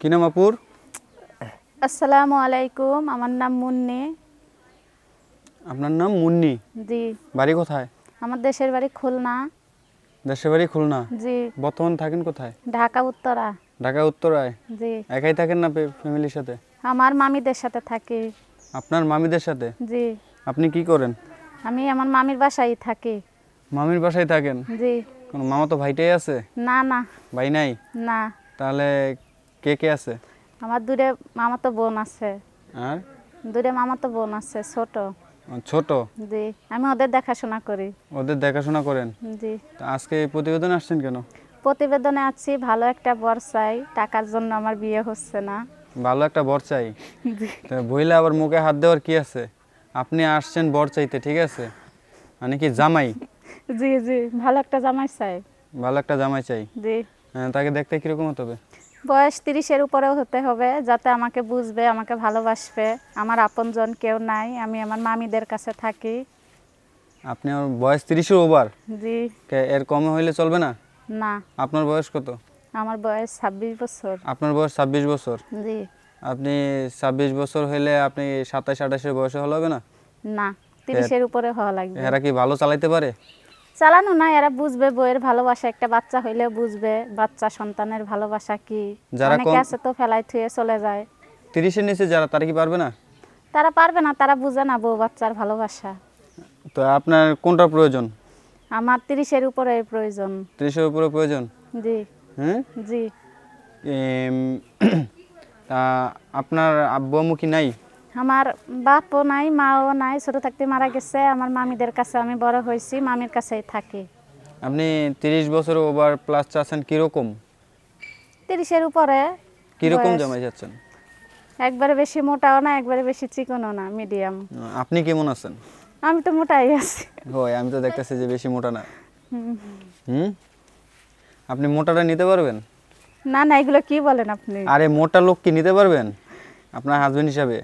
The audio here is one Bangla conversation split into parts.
কি নাম আপুর? আসসালামু আলাইকুম আমার নাম মুন্নি। আপনার নাম মুন্নি? জি। বাড়ি কোথায়? আমার দেশের বাড়ি খুলনা। দেশের বাড়ি খুলনা? জি। বর্তমান থাকেন কোথায়? ঢাকা উত্তরা। ঢাকা উত্তরায়? জি। একাই থাকেন না ফ্যামিলির সাথে? আমার মামিদের সাথে থাকি। আপনার মামিদের সাথে? জি। আপনি কি করেন? আমি আমার মামির বাসায় থাকি। মামির বাসায় থাকেন? জি। কোনো মামা তো ভাইটাই আছে? না না। ভাই নাই? না। তাহলে কে কে আছে? আমার দূরে মামাতো বোন আছে। আর? দূরে মামাতো বোন আছে ছোট। ছোট? জি আমি ওদের দেখাশোনা করি। ওদের দেখাশোনা করেন? জি। তা আজকে এই প্রতিবেদন আসছেন কেন? প্রতিবেদনে আছি ভালো একটা বর চাই টাকার জন্য আমার বিয়ে হচ্ছে না। ভালো একটা বর চাই? জি। তা বইলে আবার মুখে হাত দেওয়ার কি আছে? আপনি আসছেন বর চাইতে ঠিক আছে? মানে কি জামাই? জি জি ভালো একটা জামাই চাই। ভালো একটা জামাই চাই। জি। হ্যাঁ, তাকে দেখতে কীরকম হতে হবে? বয়স তিরিশের উপরেও হতে হবে যাতে আমাকে বুঝবে আমাকে ভালোবাসবে। আমার আপনজন কেউ নাই আমি আমার মামিদের কাছে থাকি। আপনি বয়স তিরিশের ওভার? জি। এর কমে হইলে চলবে না? না। আপনার বয়স কত? আমার বয়স ছাব্বিশ বছর। আপনার বয়স ছাব্বিশ বছর? জি। আপনি ছাব্বিশ বছর হইলে আপনি সাতাশ আঠাশের বয়সে হলে হবে না? না তিরিশের উপরে হওয়া লাগবে। এরা কি ভালো চালাইতে পারে? চালানো না এরা বুঝবে বইয়ের ভালোবাসা একটা বাচ্চা হইলে বুঝবে বাচ্চা সন্তানের ভালোবাসা কি। অনেকে আছে তো ফেলাই থুয়ে চলে যায়। তিরিশের নিচে যারা তারা কি পারবে না? তারা পারবে না তারা বুঝে না বউ বাচ্চার ভালোবাসা। তো আপনার কোনটা প্রয়োজন? আমার তিরিশের উপরে প্রয়োজন। তিরিশের উপরে প্রয়োজন? জি। হ্যাঁ জি। আপনার আব্বু আম্মু কি নাই? আমার বাপও নাই মাও নাই ছোট থাকতে মারা গেছে। আমার মামিদের কাছে আমি বড় হয়েছি মামির কাছেই থাকি। আপনি তিরিশ বছর ওভার প্লাস চাচ্ছেন কীরকম? তিরিশের উপরে কীরকম। জামাই যাচ্ছেন একবারে বেশি মোটাও না একবারে বেশি চিকনও না মিডিয়াম আপনি কেমন আছেন? আমি তো মোটাই আছি। হয় আমি তো দেখতেছি যে বেশি মোটা না। হুম আপনি মোটাটা নিতে পারবেন? না না এগুলো কি বলেন আপনি? আরে মোটা লোক কি নিতে পারবেন? আপনার হাজবেন্ড হিসাবে।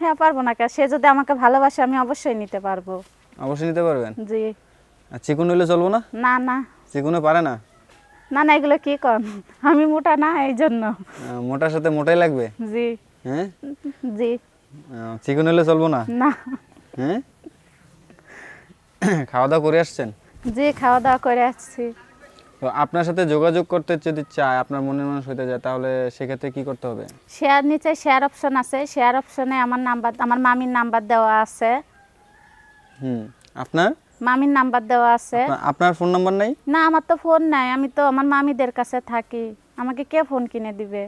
হ্যাঁ পারব না কে সে যদি আমাকে ভালোবাসে আমি অবশ্যই নিতে পারব। অবশ্যই নিতে পারবেন? জি। আর চিকুন হইলে চলবো না? না না। চিকুনে পারে না? না না এগুলো কি কন আমি মোটা না এই জন্য। মোটার সাথে মোটাই লাগবে? জি। হ্যাঁ? জি। চিকুন হইলে চলবো না? না। হ্যাঁ? খাওয়া দাওয়া করে আসছেন? জি খাওয়া দাওয়া করে আসছি। তো আপনার সাথে যোগাযোগ করতে যদি চায় আপনার মনের মানুষ হইতে যায় তাহলে সেক্ষেত্রে কি করতে হবে? শেয়ার নিচে শেয়ার অপশন আছে। শেয়ার অপশনে আমার নাম্বার আমার মামির নাম্বার দেওয়া আছে। হুম আপনার? মামির নাম্বার দেওয়া আছে। আপনার- ফোন নাম্বার নাই? না আমার তো ফোন নাই। আমি তো আমার মামিদের কাছে থাকি। আমাকে কে ফোন কিনে দিবে?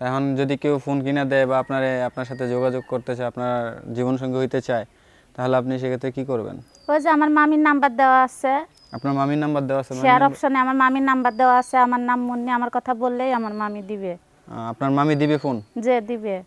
এখন যদি কেউ ফোন কিনে দেয় বা আপনার আপনার সাথে যোগাযোগ করতে চায় আপনার জীবনসঙ্গী হইতে চায় তাহলে আপনি সেক্ষেত্রে কি করবেন? ওই যে আমার মামির নাম্বার দেওয়া আছে। আপনার মামির নাম্বার দেওয়া আছে শেয়ার নাম্বার- অপশনে আমার মামির নাম্বার দেওয়া আছে আমার নাম মুন্নি আমার কথা বললেই আমার মামি দিবে। আপনার মামি দিবে ফোন? যে দিবে।